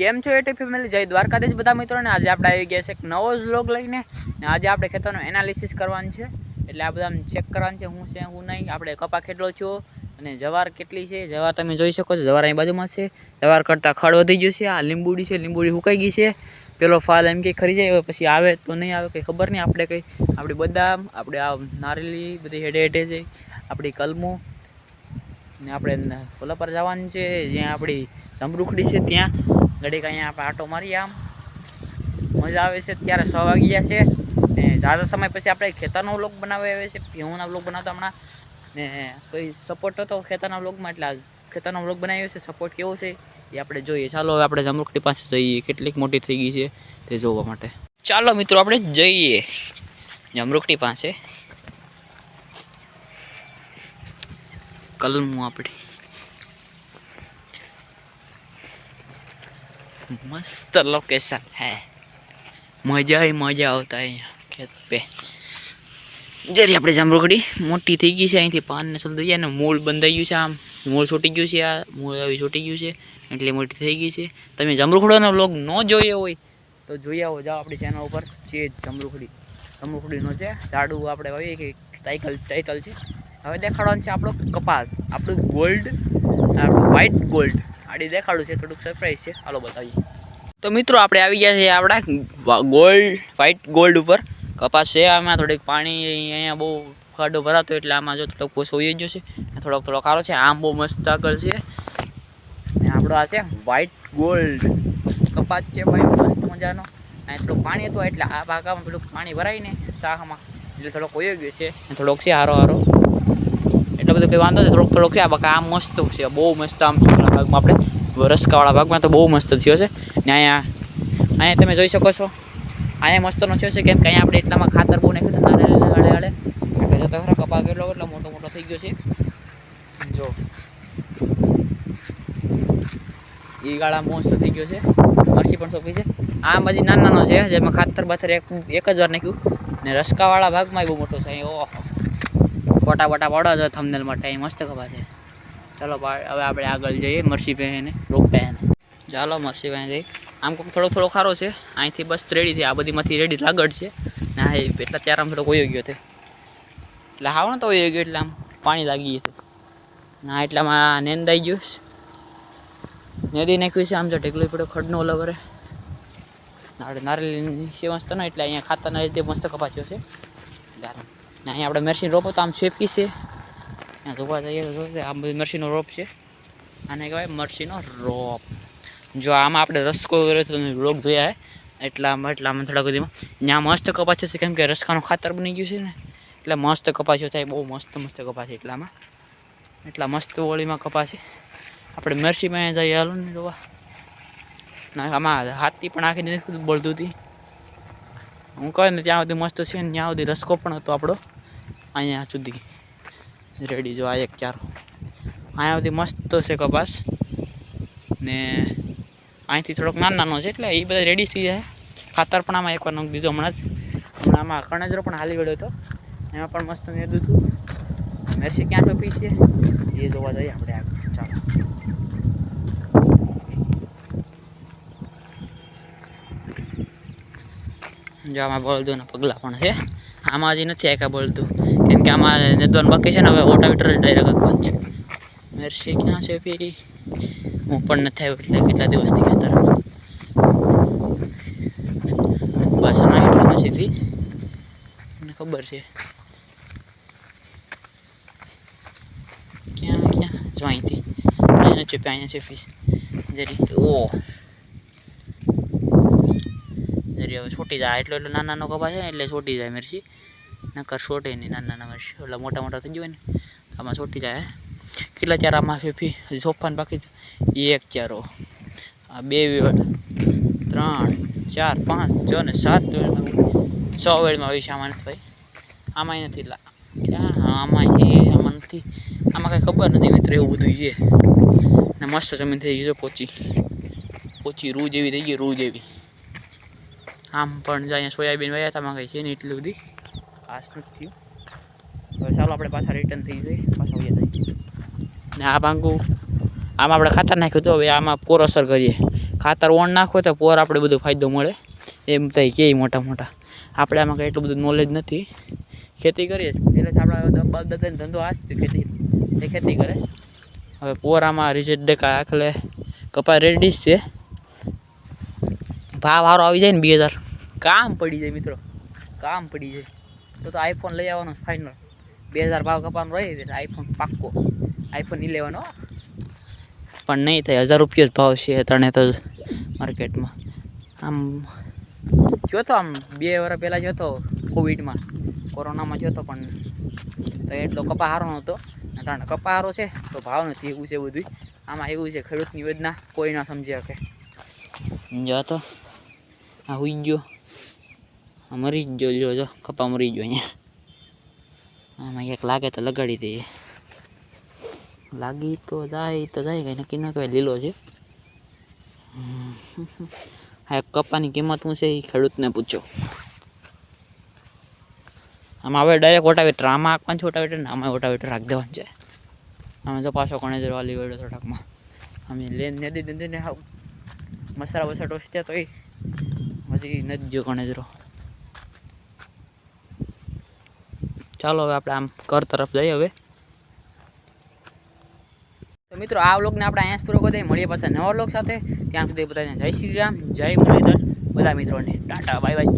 કેમ છો at family? જય દ્વારકાધીશ બધા મિત્રોને. આજે આપણે આવી ગયા છે એક નવો વ્લોગ લઈને. ને આજે આપણે ખેતરનું એનાલિસિસ કરવાનું છે. એટલે આ બધા ચેક કરવાનું છે, હું છે, હું નહીં. આપણે કપા કેટલો છો અને જવાર કેટલી છે? જવાર તમે જોઈ શકો છો, જવાર અહીં બાજુમાં છે. જવાર કરતાં ખડ વધી ગયું છે. આ લીંબુડી છે, લીંબુડી સુકાઈ ગઈ છે. પેલો ફાલ એમ કે ખરી જાય પછી આવે તો નહીં આવે, કંઈ ખબર નહીં. આપણે કંઈ, આપણી બદામ, આપણે આ નારેલી બધી હેડે હેડે છે. આપણી કલમો. ને આપણે ઓલા પર જવાનું છે. જ્યાં આપણી જમરૂખડી છે, ત્યાં. ઘડીક અહીંયા આપણે આટો મારીએ આમ. મજા આવે છે ત્યારે છ વાગ્યા છે. ને ઝાઝા સમય પછી આપણે ખેતરનો વ્લોગ બનાવી આવે છે. પીવાના વ્લોગ બનાવતા હમણાં. ને કોઈ સપોર્ટ હતો ખેતરના વ્લોગમાં? એટલે ખેતરનો વ્લોગ બનાવ્યો છે. સપોર્ટ કેવો છે? એ આપણે જોઈએ. ચાલો, હવે આપણે જમરૂખડી પાસે જઈએ. કેટલીક મોટી થઈ ગઈ છે તે જોવા માટે. ચાલો મિત્રો, આપણે જઈએ. જમરૂખડી પાસે. કલમું આપણી. મસ્ત લોકેશન હે. મજા મજા આવતા અહીંયા ખેત પે. જરી આપણે જાંબુકડી મોટી થઈ ગઈ છે અહીંથી પાનને થઈ ગયા અને મૂળ બંધાઈ ગયું છે આમ. મૂળ છૂટી ગયું છે આ. મૂળ આવી છૂટી ગયું છે. એટલી મોટી થઈ ગઈ છે. તમે જાંબરોખડાનો લોગ ન જોયો હોય, તો જોઈ આવો. જાઓ આપણી ચેનલ ઉપર. છે જાંબરોખડી જાંબરોખડીનો છે. ઝાડું આપણે વાવીએ કે ટાઇકલ ટાઇકલ છે. હવે દેખાડવાનું છે આપણો કપાસ. આપણું ગોલ્ડ આપણું વ્હાઇટ ગોલ્ડ આડી દેખાડું છે, થોડુંક સરપ્રાઈઝ છે. હાલો બતાવીએ. તો મિત્રો, આપણે આવી ગયા છીએ આપણા ગોલ્ડ વ્હાઇટ ગોલ્ડ ઉપર. કપાસ છે, આમાં થોડીક પાણી અહીંયા બહુ ખાડો ભરાતો એટલે આમાં જો થોડોક કોસો હોઈ ગયો છે. અને થોડોક થોડોક સારો છે, આમ બહુ મસ્ત આગળ છે. ને આપણો આ છે વ્હાઇટ ગોલ્ડ કપાસ છે ભાઈ, મસ્ત મજાનો. અને થોડું પાણી હતું એટલે આ ભાગામાં થોડુંક પાણી ભરાઈને શાકમાં એટલે થોડોક હોઈ ગયો છે. થોડોક છે, હારો હારો. એટલો બધો કંઈ વાંધો નથી. થોડોક થોડોક છે આ બાકા આમ મસ્ત છે. બહુ મસ્ત આમ છે ભાગમાં આપણે. રસકાવાળા ભાગમાં તો બહુ મસ્ત થયો છે. ને અહીંયા અહીંયા તમે જોઈ શકો છો. અહીંયા મસ્તનો થયો છે કેમ કે અહીંયા આપણે એટલામાં ખાતર બહુ નાખ્યું હતું. આડે આડે એટલે જો તો ખરા કપા ગયેલો એટલો મોટો મોટો થઈ ગયો છે. જો. એ ગાળા મસ્ત થઈ ગયો છે. મરસી પણ સોંપી છે. આ બધી નાનો નાનો છે. જેમાં ખાતર બાથર એક એક જ વાર નાખ્યું. ને રસકાવાળા ભાગમાં બહુ મોટો છે. અહીં ઓહો. ફોટા બોટા પાડો તો થંબનેલ માટે અહીં મસ્ત ખબર છે. ચાલો હવે આપણે આગળ જઈએ મરસી પહેને રોપે એને ચાલો મરસી પહેને જઈ આમ કોઈક થોડો થોડો ખારો છે. અહીંથી બસ રેડી છે. આ બધીમાંથી રેડી લાગડ છે. ને હા એટલા ત્યારે આમ થોડો કોઈ ગયો છે. એટલે હાવ ને તો હોય ગયો, એટલે આમ પાણી લાગી છે. ના એટલામાં નેંદાઈ ગયું. નદી નાખ્યું છે. આમ જો ઢેકલો પડ્યો, ખડનો ઓલા વરે આપણે નારેલી છે મસ્ત ને, એટલે અહીંયા ખાતરના લીધે મસ્ત કપાચ્યો છે. ને અહીંયા આપણે મેરસીન રોપો તો આમ છેપકી છે. ત્યાં જોવા જઈએ તો જોઈએ આ બધી મરસીનો રોપ છે. આને કહેવાય મરસીનો રોપ. જો આમાં આપણે રસકો કર્યો તો તમે વ્લોગ જોયા હે એટલામાં એટલામાં થોડા બધીમાં. ત્યાં મસ્ત કપાસ છે, કેમ કે રસકાનું ખાતર બની ગયું છે ને, એટલે મસ્ત કપાસ્યો થાય બહુ મસ્ત મસ્ત કપાસ એટલામાં. એટલા મસ્ત ઓળીમાં કપાસ છે. આપણે મરસીમાં જઈએ, હાલો ને જોવા. ના આમાં હાથી પણ આખી નથી બળતું હતી. હું કહે ને ત્યાં સુધી મસ્ત છે ને ત્યાં સુધી રસકો પણ હતો આપણો. અહીંયા સુધી. રેડી જો આ એક ચારો. અહીંયા સુધી મસ્ત છે કપાસ. ને અહીંથી થોડોક નાનો નાનો છે એટલે એ બધા રેડી થઈ જાય. ખાતર પણ આમાં એકવાર નાખી દીધું હમણાં જ. હમણાં આમાં કણજરો પણ હાલી ગયો હતો. એમાં પણ મસ્ત મેં દીધું. મેરસી ક્યાં ચોપી છે. એ જોવા જઈએ આપણે આગળ ચાલો જો આમાં બળદોના પગલાં પણ છે. આમાં હજી નથી આખા બળદું. કેમ કે આમાં નેદવાનું બાકી છે ને હવે ઓટાવીટર ડાયરેક્ટ આપવાનું છે. મેરસી ક્યાં છે ફી હું પણ નથી આવ્યો એટલે કેટલા દિવસથી ખેતર બસ આ એટલામાં છે ફી મને ખબર છે. ક્યાં ક્યાં? જો અહીંથી. અહીંયા છે અહીંયા છે, ફીસ. જરી. ઓ જરી હવે છૂટી જાય. એટલો એટલો નાનો નાનો કપા છે એટલે છૂટી જાય મિરચી. નકર છોટે નહીં નાના નાના મિરચી. એટલે મોટા મોટા થઈ હોય ને આમાં છૂટી જાય કેટલા ચાર આમાં છે ફી? હજી સોફાન બાકી એક ચારો. આ બે વેળ ત્રણ, ચાર, પાંચ, છ ને સાત. છ વેળમાં છે આમાં નથી ભાઈ. આમાંય નથી લા. ક્યાં? આમાં છે, આમાં નથી. આમાં કાંઈ ખબર નથી મિત્ર, એવું બધું છે. ને મસ્ત જમીન થઈ ગઈ છે પોચી. પોચી રૂ જેવી થઈ ગઈ, રૂ જેવી. આમ પણ જો અહીંયા સોયાબીન વયા હતા માંગે છે ને એટલી બધી. ખાસ નથી થયું? હવે ચાલો આપણે પાછા રિટર્ન થઈ જઈએ, પાછા વયા જઈએ ને આ ભાંગું, આમાં આપણે ખાતર નાખ્યું તો હવે આમાં પોર અસર કરીએ. ખાતર ઓણ નાખો તો પોર આપણે બધો ફાયદો મળે. એમ થાય કે મોટા મોટા. આપણે આમાં કંઈ એટલું બધું નોલેજ નથી. ખેતી કરીએ. એટલે આપણા બાપ દાદાનો ધંધો આ જ ખેતી. એ ખેતી કરે. હવે પોર આમાં રિઝલ્ટ ડેકા આખલે કપા રેડી છે. ભાવ સારો આવી જાય ને બે હજાર. કામ પડી જાય મિત્રો. કામ પડી જાય. તો તો આઈફોન લઈ આવવાનો ફાઇનલ બે હજાર ભાવ કપાવાનો રહી એટલે આઈફોન પાક્કો. આઈફોન નહીં લેવાનો હો. પણ નહીં થાય. હજાર રૂપિયા જ ભાવ છે ત્રણે તો માર્કેટમાં. આમ થયો તો આમ બે વર્ષ પહેલાં જોતો તો કોવિડમાં. કોરોનામાં તો પણ તો એટલો કપા સારો નહોતો. કારણ કપા સારો છે તો ભાવ નથી એવું છે બધું આમાં એવું છે ખેડૂતની વેદના કોઈ ના સમજી શકે. જો તો આ હુઈ ગયો આ મરી જ ગયો લ્યો જો કપા મરી ગયો અહીંયા આમાં એક લાગે તો લગાડી દઈએ લાગી તો જાય તો જાય કંઈ નક્કી ન કહેવાય લીલો છે હા કપાની કિંમત શું છે એ ખેડૂતને પૂછો આમાં હવે ડાયરેક્ટ ઓટાવેટર આમાં આંકવાનું છે ઓટાવેટર ને આમાં ઓટાવેટર રાખી દેવાનું છે આમાં જો પાછો કોણે જરો વાલી વેડો થોડાકમાં અમે લેન નદી નદી ને હાવ મસાલા બસા ટોસ્ટ્યા તો એ હજી નથી જો કોણે જરો ચાલો હવે આપણે આમ ઘર તરફ જઈએ હવે. તો મિત્રો, આ વ્લોગને આપણે અહીંયા પૂરો કરી મળીએ પાછા નવા વ્લોગ સાથે. ત્યાં સુધી બધાને જય શ્રી રામ, જય મુરલીધર. બધા મિત્રોને ટાટા બાય બાય